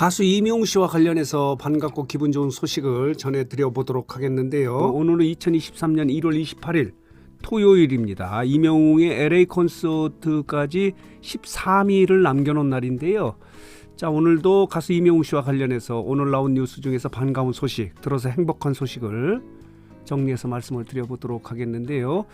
가수 이명웅 씨와 관련해서 반갑고 기분 좋은 소식을 전해드려 보도록 하겠는데요. 오늘은 2023년 1월 28일 토요일입니다. 이명웅의 LA 콘서트까지 13일을 남겨놓은 날인데요. 자 오늘도 가수 이명웅 씨와 관련해서 오늘 나온 뉴스 중에서 반가운 소식 들어서 행복한 소식을 정리해서 말씀을 드려보도록 하겠는데요.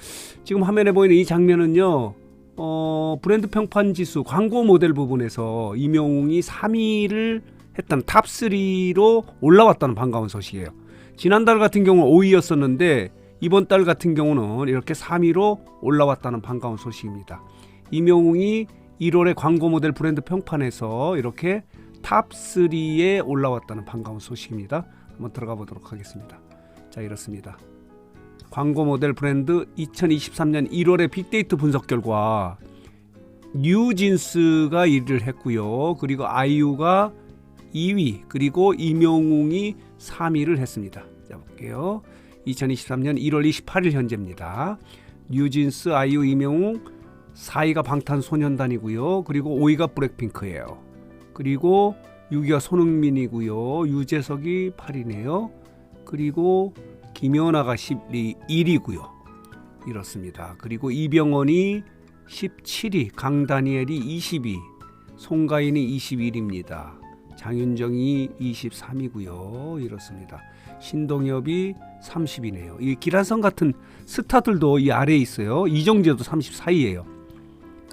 지금 화면에 보이는 이 장면은요. 어, 브랜드 평판 지수 광고 모델 부분에서 이명웅이 3위를 했다는 탑3로 올라왔다는 반가운 소식이에요. 지난달 같은 경우는 5위였었는데 이번 달 같은 경우는 이렇게 3위로 올라왔다는 반가운 소식입니다. 이명웅이 1월에 광고 모델 브랜드 평판에서 이렇게 탑3에 올라왔다는 반가운 소식입니다. 한번 들어가 보도록 하겠습니다. 자, 이렇습니다. 광고 모델 브랜드 2023년 1월의 빅데이터 분석 결과 뉴진스가 1위를 했고요. 그리고 아이유가 2위, 그리고 임영웅이 3위를 했습니다. 자 볼게요. 2023년 1월 28일 현재입니다. 뉴진스, 아이유, 임영웅 4위가 방탄소년단이고요. 그리고 5위가 블랙핑크예요. 그리고 6위가 손흥민이고요. 유재석이 8위네요. 그리고 김연아가 11위고요. 이렇습니다. 그리고 이병헌이 17위, 강다니엘이 22, 송가인이 21입니다. 장윤정이 23이고요. 이렇습니다. 신동엽이 30이네요. 이 기란성 같은 스타들도 이 아래에 있어요. 이정재도 34위예요.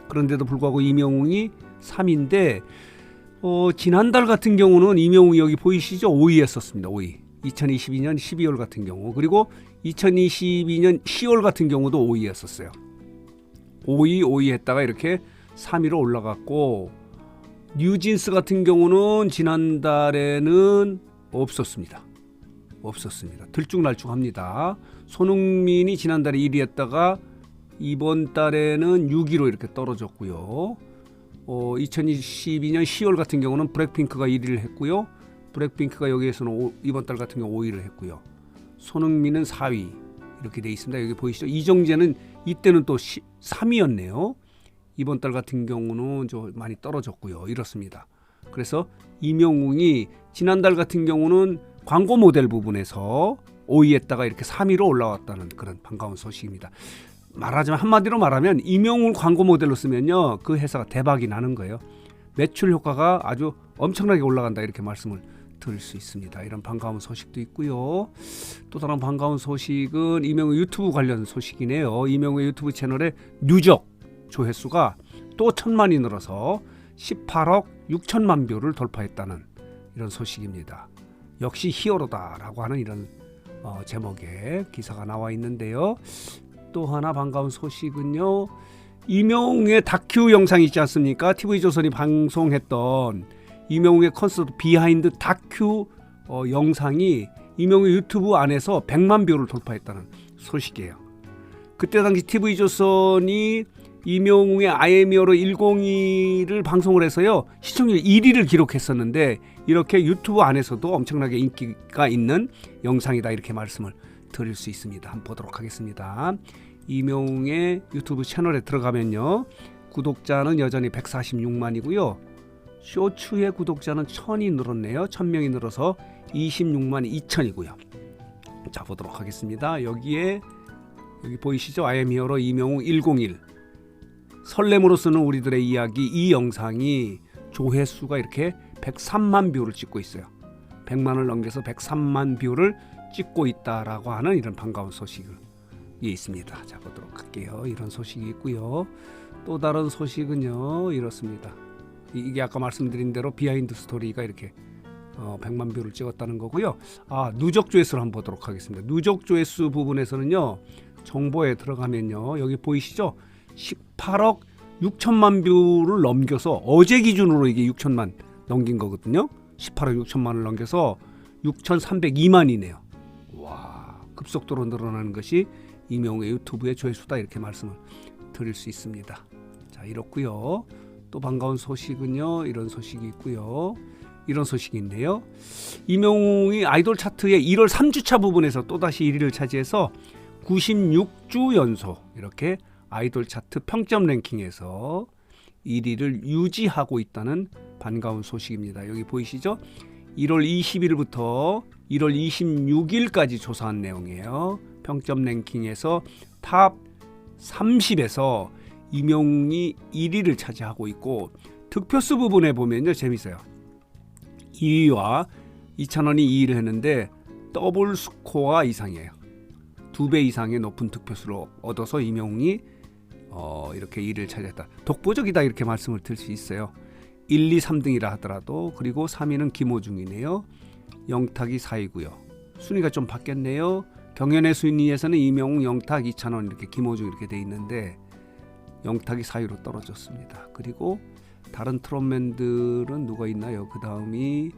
그런데도 불구하고 이명웅이 3인데 어, 지난달 같은 경우는 이명웅이 여기 보이시죠? 5위였었습니다. 5위. 2022년 12월 같은 경우 그리고 2022년 10월 같은 경우도 5위였었어요. 5위 5위 했다가 이렇게 3위로 올라갔고 뉴진스 같은 경우는 지난달에는 없었습니다. 없었습니다. 들쭉날쭉합니다. 손흥민이 지난달에 1위 했다가 이번 달에는 6위로 이렇게 떨어졌고요. 어, 2022년 10월 같은 경우는 블랙핑크가 1위를 했고요. 블랙핑크가 여기에서는 오, 이번 달 같은 경우 5위를 했고요. 손흥민은 4위 이렇게 돼 있습니다. 여기 보이시죠? 이정재는 이때는 또 3위였네요. 이번 달 같은 경우는 좀 많이 떨어졌고요. 이렇습니다. 그래서 이명웅이 지난달 같은 경우는 광고 모델 부분에서 5위했다가 이렇게 3위로 올라왔다는 그런 반가운 소식입니다. 말하자면 한마디로 말하면 이명웅 광고 모델로 쓰면요 그 회사가 대박이 나는 거예요. 매출 효과가 아주 엄청나게 올라간다 이렇게 말씀을 드릴 수 있습니다. 이런 반가운 소식도 있고요. 또 다른 반가운 소식은 이명우 유튜브 관련 소식이네요. 이명우 유튜브 채널의 누적 조회수가 또 천만이 늘어서 18억 6천만 뷰를 돌파했다는 이런 소식입니다. 역시 히어로다라고 하는 이런 어, 제목의 기사가 나와 있는데요. 또 하나 반가운 소식은요. 이명웅의 다큐 영상 있지 않습니까? TV조선이 방송했던 이명웅의 콘서트 비하인드 다큐 어, 영상이 이명웅 유튜브 안에서 100만 뷰를 돌파했다는 소식이에요. 그때 당시 TV조선이 이명웅의 아이미어로 102를 방송을 해서요 시청률 1위를 기록했었는데 이렇게 유튜브 안에서도 엄청나게 인기가 있는 영상이다 이렇게 말씀을 드릴 수 있습니다. 한번 보도록 하겠습니다. 이명웅의 유튜브 채널에 들어가면요 구독자는 여전히 146만이고요. 쇼츠의 구독자는 1000이 늘었네요. 1000명이 늘어서 26만 2천이고요. 자 보도록 하겠습니다. 여기에 여기 보이시죠? 아이엠히어로 이명웅 101 설렘으로 쓰는 우리들의 이야기 이 영상이 조회수가 이렇게 103만 뷰를 찍고 있어요 100만을 넘겨서 103만 뷰를 찍고 있다라고 하는 이런 반가운 소식을 예, 있습니다. 자 보도록 할게요. 이런 소식이 있고요. 또 다른 소식은요 이렇습니다. 이게 아까 말씀드린 대로 비하인드 스토리가 이렇게 어, 100만 뷰를 찍었다는 거고요. 아 누적 조회수를 한번 보도록 하겠습니다. 누적 조회수 부분에서는요 정보에 들어가면요 여기 보이시죠? 18억 6천만 뷰를 넘겨서 어제 기준으로 이게 6천만 넘긴 거거든요. 18억 6천만을 넘겨서 6,302만이네요. 와 급속도로 늘어나는 것이 이명의 유튜브의 조회수다 이렇게 말씀을 드릴 수 있습니다. 자 이렇고요. 또 반가운 소식은요 이런 소식이 있고요. 이런 소식이 있네요. 이명웅이 아이돌 차트의 1월 3주차 부분에서 또다시 1위를 차지해서 96주 연속 이렇게 아이돌 차트 평점 랭킹에서 1위를 유지하고 있다는 반가운 소식입니다. 여기 보이시죠? 1월 20일부터 1월 26일까지 조사한 내용이에요. 평점 랭킹에서 탑 30에서 임용이 1위를 차지하고 있고 득표수 부분에 보면요 재밌어요. 2위와 이찬원이 2위를 했는데 더블 스코어 이상이에요. 두 배 이상의 높은 득표수를 얻어서 임용이 어, 이렇게 1위를 차지했다. 독보적이다 이렇게 말씀을 드릴 수 있어요. 1, 2, 3등이라 하더라도 그리고 3위는 김호중이네요. 영탁이 4위고요. 순위가 좀 바뀌었네요. 경연의 순위에서는 이명웅, 영탁, 이찬원 이렇게 김호중 이렇게 돼 있는데 영탁이 4위로 떨어졌습니다. 그리고 다른 트롯맨들은 누가 있나요? 그 다음이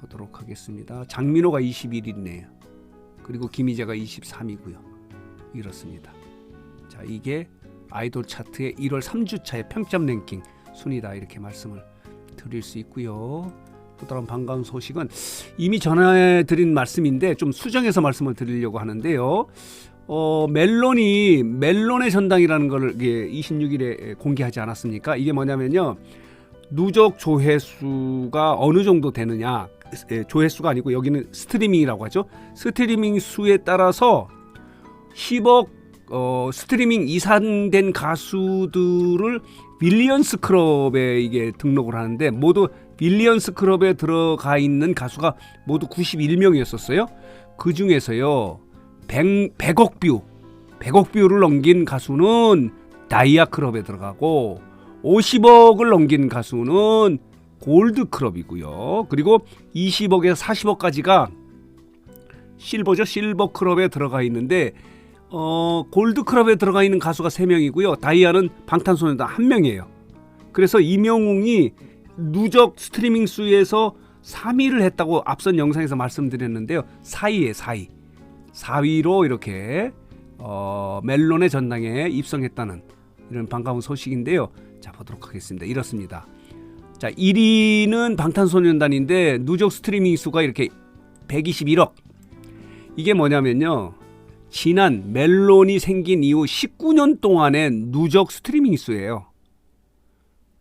보도록 하겠습니다. 장민호가 21위네요. 그리고 김희재가 23위고요. 이렇습니다. 자, 이게 아이돌 차트의 1월 3주차의 평점 랭킹 순위다 이렇게 말씀을 드릴 수 있고요. 또 다른 반가운 소식은 이미 전해 드린 말씀인데 좀 수정해서 말씀을 드리려고 하는데요. 어, 멜론이 멜론의 전당이라는 걸 이게 26일에 공개하지 않았습니까? 이게 뭐냐면요. 누적 조회수가 어느 정도 되느냐. 예, 조회수가 아니고 여기는 스트리밍이라고 하죠. 스트리밍 수에 따라서 10억 어, 스트리밍 이상된 가수들을 빌리언스 클럽에 이게 등록을 하는데 모두 빌리언스 클럽에 들어가 있는 가수가 모두 91명이었었어요. 그 중에서요. 100, 100억 뷰, 100억 뷰를 넘긴 가수는 다이아 클럽에 들어가고 50억을 넘긴 가수는 골드 클럽이고요. 그리고 20억에서 40억까지가 실버죠. 실버 클럽에 들어가 있는데 어, 골드 클럽에 들어가 있는 가수가 3명이고요. 다이아는 방탄소년단 1명이에요. 그래서 이명웅이 누적 스트리밍 수에서 3위를 했다고 앞선 영상에서 말씀드렸는데요. 4위에 4위. 4위로 이렇게 어, 멜론의 전당에 입성했다는 이런 반가운 소식인데요. 자 보도록 하겠습니다. 이렇습니다. 자 1위는 방탄소년단인데 누적 스트리밍 수가 이렇게 121억. 이게 뭐냐면요. 지난 멜론이 생긴 이후 19년 동안의 누적 스트리밍 수예요.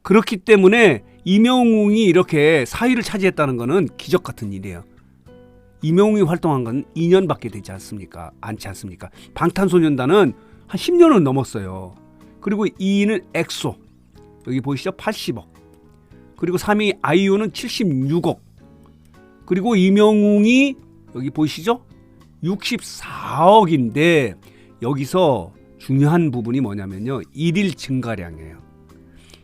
그렇기 때문에 이명웅이 이렇게 4위를 차지했다는 것은 기적 같은 일이에요. 이명웅이 활동한 건 2년밖에 되지 않습니까? 않지 않습니까? 방탄소년단은 한 10년은 넘었어요. 그리고 2위는 엑소. 여기 보이시죠? 80억. 그리고 3위 아이유는 76억. 그리고 이명웅이 여기 보이시죠? 64억인데 여기서 중요한 부분이 뭐냐면요. 일일 증가량이에요.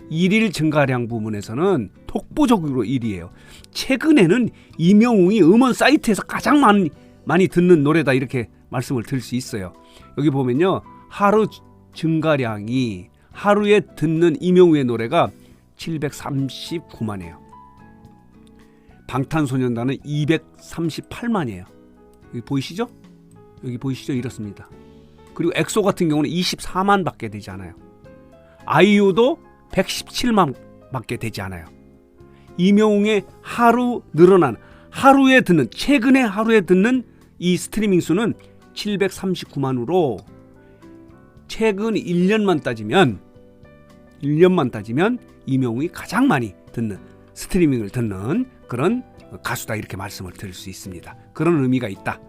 일일 증가량 부분에서는 독보적으로 1위예요. 최근에는 이명웅이 음원 사이트에서 가장 많이, 많이 듣는 노래다 이렇게 말씀을 드릴 수 있어요. 여기 보면요. 하루 증가량이 하루에 듣는 이명웅의 노래가 739만이에요. 방탄소년단은 238만이에요. 여기 보이시죠? 여기 보이시죠? 이렇습니다. 그리고 엑소 같은 경우는 24만 밖에 되지 않아요. 아이유도 117만 밖에 되지 않아요. 이명웅의 하루 늘어난 하루에 듣는 최근에 하루에 듣는 이 스트리밍 수는 739만으로 최근 1년만 따지면 1년만 따지면 이명웅이 가장 많이 듣는 스트리밍을 듣는 그런 가수다 이렇게 말씀을 드릴 수 있습니다. 그런 의미가 있다.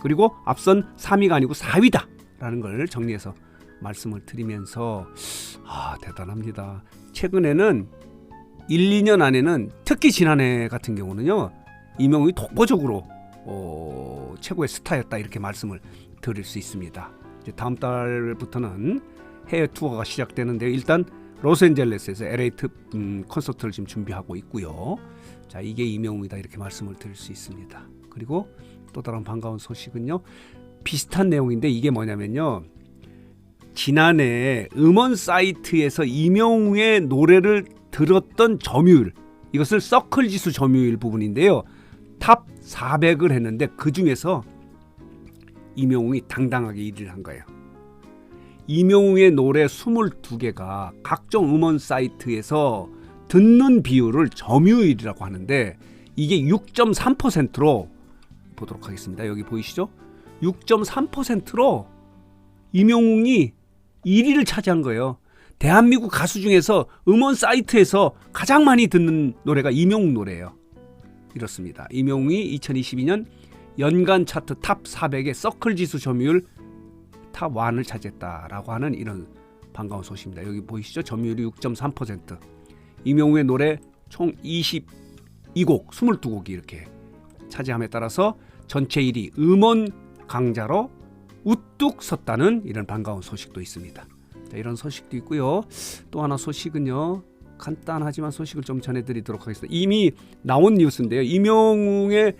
그리고 앞선 3위가 아니고 4위다라는 걸 정리해서 말씀을 드리면서 아 대단합니다. 최근에는 1, 2년 안에는 특히 지난해 같은 경우는요 이명웅이 독보적으로 어, 최고의 스타였다 이렇게 말씀을 드릴 수 있습니다. 다음 달부터는 해외 투어가 시작되는데 일단 로스앤젤레스에서 LA 특 음, 콘서트를 지금 준비하고 있고요. 자 이게 이명웅이다 이렇게 말씀을 드릴 수 있습니다. 그리고 또 다른 반가운 소식은요 비슷한 내용인데 이게 뭐냐면요 지난해 음원 사이트에서 이명웅의 노래를 들었던 점유율 이것을 서클 지수 점유율 부분인데요 탑 400을 했는데 그 중에서 이명웅이 당당하게 1위를 한 거예요. 이명웅의 노래 22개가 각종 음원 사이트에서 듣는 비율을 점유율이라고 하는데 이게 6.3%로 보도록 하겠습니다. 여기 보이시죠? 6.3%로 이명웅이 1위를 차지한 거예요. 대한민국 가수 중에서 음원 사이트에서 가장 많이 듣는 노래가 이명웅 노래예요. 이렇습니다. 이명웅이 2022년 연간 차트 탑 400의 서클 지수 점유율 탑 1을 차지했다라고 하는 이런 반가운 소식입니다. 여기 보이시죠? 점유율이 6.3%. 이명웅의 노래 총 22곡, 22곡이 이렇게 차지함에 따라서 전체 1위 음원 강자로 우뚝 섰다는 이런 반가운 소식도 있습니다. 자, 이런 소식도 있고요. 또 하나 소식은요. 간단하지만 소식을 좀 전해드리도록 하겠습니다. 이미 나온 뉴스인데요. 이명웅의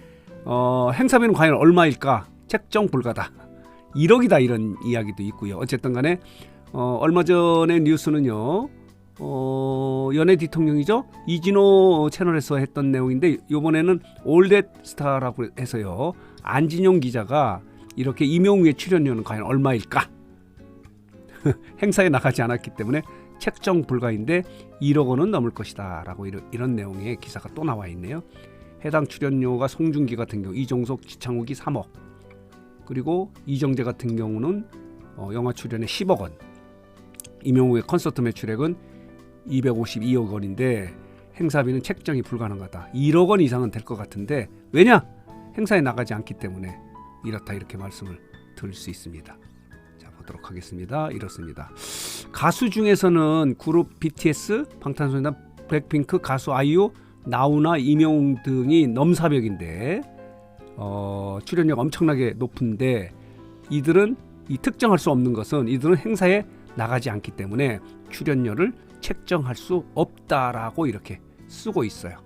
어, 행사비는 과연 얼마일까? 책정 불가다. 1억이다 이런 이야기도 있고요. 어쨌든 간에 어, 얼마 전에 뉴스는요. 어, 연예 대통령이죠. 이진호 채널에서 했던 내용인데 이번에는 올댓 스타라고 해서요. 안진용 기자가 이렇게 이명웅의 출연료는 과연 얼마일까? 행사에 나가지 않았기 때문에 책정 불가인데 1억 원은 넘을 것이다라고 이런, 이런 내용의 기사가 또 나와 있네요. 해당 출연료가 송중기 같은 경우 이종석, 지창욱이 3억 그리고 이정재 같은 경우는 어, 영화 출연에 10억 원 이명웅의 콘서트 매출액은 252억 원인데 행사비는 책정이 불가능하다. 1억 원 이상은 될 것 같은데 왜냐? 행사에 나가지 않기 때문에 이렇다 이렇게 말씀을 드릴 수 있습니다. 자 보도록 하겠습니다. 이렇습니다. 가수 중에서는 그룹 BTS, 방탄소년단, 블랙핑크, 가수 아이유, 나우나, 이명웅 등이 넘사벽인데 어, 출연료가 엄청나게 높은데 이들은 이 특정할 수 없는 것은 이들은 행사에 나가지 않기 때문에 출연료를 책정할 수 없다라고 이렇게 쓰고 있어요.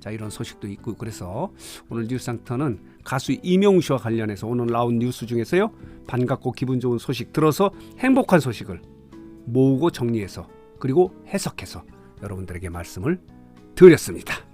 자 이런 소식도 있고 그래서 오늘 뉴스상터는 가수 이명웅 씨와 관련해서 오늘 나온 뉴스 중에서요 반갑고 기분 좋은 소식 들어서 행복한 소식을 모으고 정리해서 그리고 해석해서 여러분들에게 말씀을 드렸습니다.